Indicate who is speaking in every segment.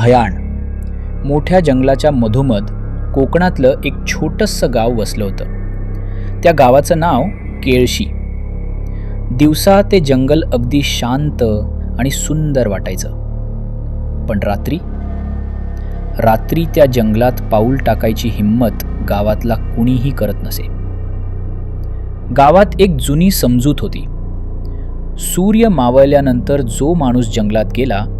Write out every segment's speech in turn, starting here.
Speaker 1: भयाण. मोठ्या जंगलाच्या मधोमध कोकणातलं एक छोटंसं गाव वसलं होतं. त्या गावाचं नाव केळशी. दिवसा ते जंगल अगदी शांत आणि सुंदर वाटायचं. पण रात्री? रात्री त्या जंगलात पाऊल टाकायची हिंमत गावातला कुणीही करत नसे. गावात एक जुनी समजूत होती. सूर्य मावळल्यानंतर जो माणूस जंगलात गेला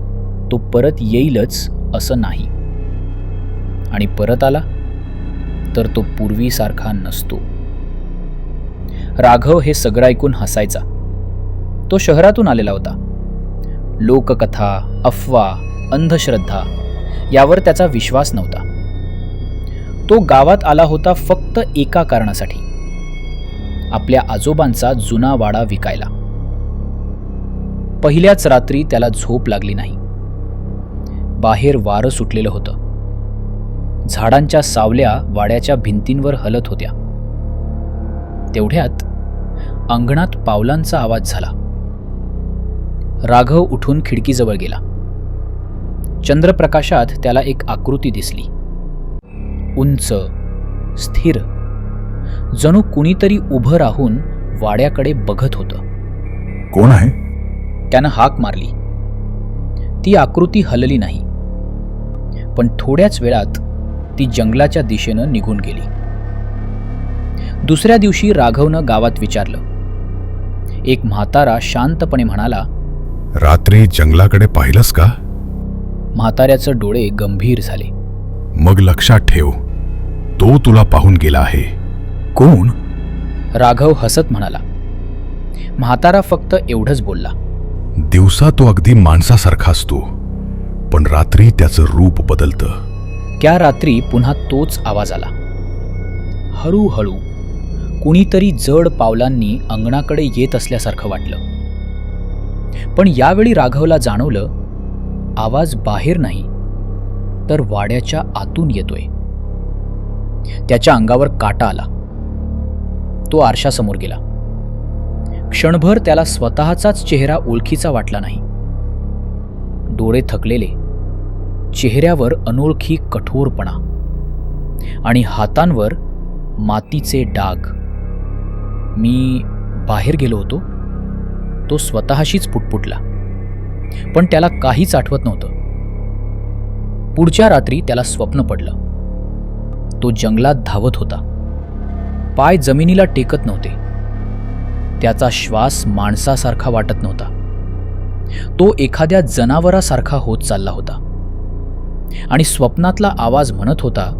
Speaker 1: तो परत येईलच असं नाही. आणि परत आला तर तो पूर्वीसारखा नसतो. राघव हे सगळं ऐकून हसायचा. तो शहरातून आलेला होता. लोककथा अफवा अंधश्रद्धा यावर त्याचा विश्वास नव्हता. तो गावात आला होता फक्त एका कारणासाठी. आपल्या आजोबांचा जुना वाडा विकायला. पहिल्याच रात्री त्याला झोप लागली नाही. बाहेर वारं सुटलेलं होतं. झाडांच्या सावल्या वाड्याच्या भिंतींवर हलत होत्या. तेवढ्यात अंगणात पावलांचा आवाज झाला. राघव उठून खिडकीजवळ गेला. चंद्रप्रकाशात त्याला एक आकृती दिसली. उंच स्थिर. जणू कुणीतरी उभं राहून वाड्याकडे बघत होतं.
Speaker 2: कोण आहे?
Speaker 1: त्यानं हाक मारली. ती आकृती हलली नाही. पण थोड्याच वेळात ती जंगलाच्या दिशेनं निघून गेली. दुसऱ्या दिवशी राघवनं गावात विचारलं. एक म्हातारा शांतपणे म्हणाला
Speaker 2: रात्री जंगलाकडे पाहिलंस का?
Speaker 1: म्हाताऱ्याचं डोळे गंभीर झाले.
Speaker 2: मग लक्षात ठेव तो तुला पाहून गेला आहे. कोण?
Speaker 1: राघव हसत म्हणाला. म्हातारा फक्त एवढंच बोलला.
Speaker 2: दिवसा तो अगदी माणसासारखा असतो. पण रात्री त्याचं रूप बदलतं.
Speaker 1: त्या रात्री पुन्हा तोच आवाज आला. हळूहळू कुणीतरी जड पावलांनी अंगणाकडे येत असल्यासारखं वाटलं. पण यावेळी राघवला जाणवलं आवाज बाहेर नाही तर वाड्याच्या आतून येतोय. त्याच्या अंगावर काटा आला. तो आरशासमोर गेला. क्षणभर त्याला स्वतःचाच चेहरा ओळखीचा वाटला नाही. डोळे थकलेले चेहऱ्यावर अनोळखी कठोरपणा आणि हातांवर मातीचे डाग. मी बाहेर गेलो होतो. तो स्वतःशीच पुटपुटला. पण त्याला काहीच आठवत नव्हतं. पुढच्या रात्री त्याला स्वप्न पडलं. तो जंगलात धावत होता. पाय जमिनीला टेकत नव्हते. त्याचा श्वास माणसासारखा वाटत नव्हता. तो एखाद्या जनावरासारखा होत चालला होता. आणि स्वप्नातला आवाज म्हणत होता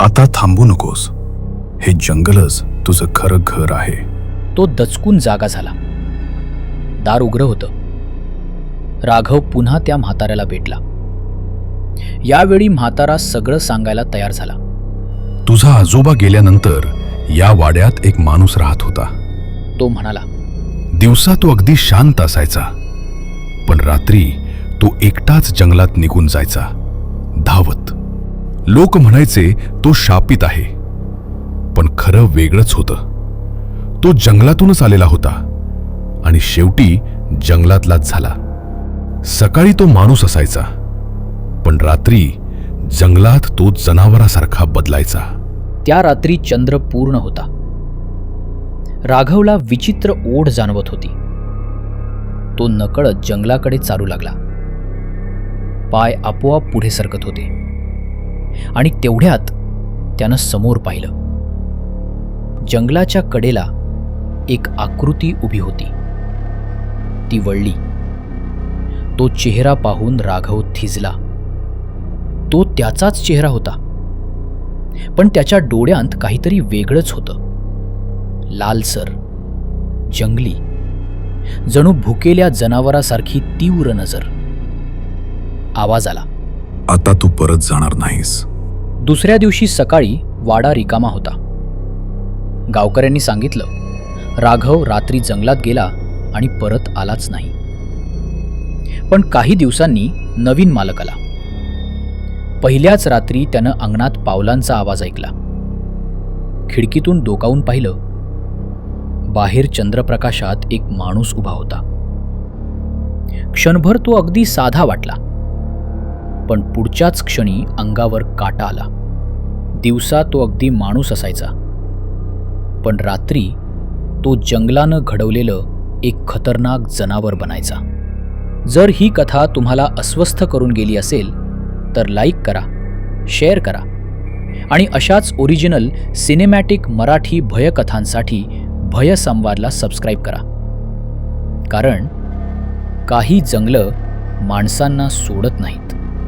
Speaker 2: आता थांबू नकोस. हे जंगलच तुझं खरं घर आहे.
Speaker 1: तो दचकून जागा झाला. दार उघडं होतं. राघव पुन्हा त्या म्हाताऱ्याला भेटला. यावेळी म्हातारा सगळं सांगायला तयार झाला.
Speaker 2: तुझा आजोबा गेल्यानंतर या वाड्यात एक माणूस राहत होता.
Speaker 1: तो म्हणाला
Speaker 2: दिवसा तो अगदी शांत असायचा. पण रात्री तो एकटाच जंगलात निघून जायचा. धावत लोक म्हणायचे तो शापित आहे. पण खरं वेगळंच होतं. तो जंगलातूनच आलेला होता. आणि शेवटी जंगलातलाच झाला. सकाळी तो माणूस असायचा. पण रात्री जंगलात तो जनावरासारखा बदलायचा.
Speaker 1: त्या रात्री चंद्र पूर्ण होता. राघवला विचित्र ओढ जाणवत होती. तो नकळत जंगलाकडे चालू लागला. पाय आपोआप पुढे सरकत होते. आणि तेवढ्यात त्यानं समोर पाहिलं. जंगलाच्या कडेला एक आकृती उभी होती. ती वळली. तो चेहरा पाहून राघव थिजला. तो त्याचाच चेहरा होता. पण त्याच्या डोळ्यांत काहीतरी वेगळंच होतं. लालसर जंगली. जणू भुकेल्या जनावरासारखी तीव्र नजर. आवाज आला.
Speaker 2: आता तू परत जाणार नाहीस.
Speaker 1: दुसऱ्या दिवशी सकाळी वाडा रिकामा होता. गावकऱ्यांनी सांगितलं राघव रात्री जंगलात गेला आणि परत आलाच नाही. पण काही दिवसांनी नवीन मालक आला. पहिल्याच रात्री त्यानं अंगणात पावलांचा आवाज ऐकला. खिडकीतून डोकावून पाहिलं बाहेर चंद्रप्रकाशात एक माणूस उभा होता. क्षणभर तो अगदी साधा वाटला. पण पुढच्याच क्षणी अंगावर काटा आला. दिवसा तो अगदी माणूस असायचा. पण रात्री तो जंगलानं घडवलेलं एक खतरनाक जनावर बनायचा. जर ही कथा तुम्हाला अस्वस्थ करून गेली असेल तर लाईक करा शेअर करा आणि अशाच ओरिजिनल सिनेमॅटिक मराठी भयकथांसाठी भयसंवादला सबस्क्राईब करा. कारण काही जंगलं माणसांना सोडत नाहीत.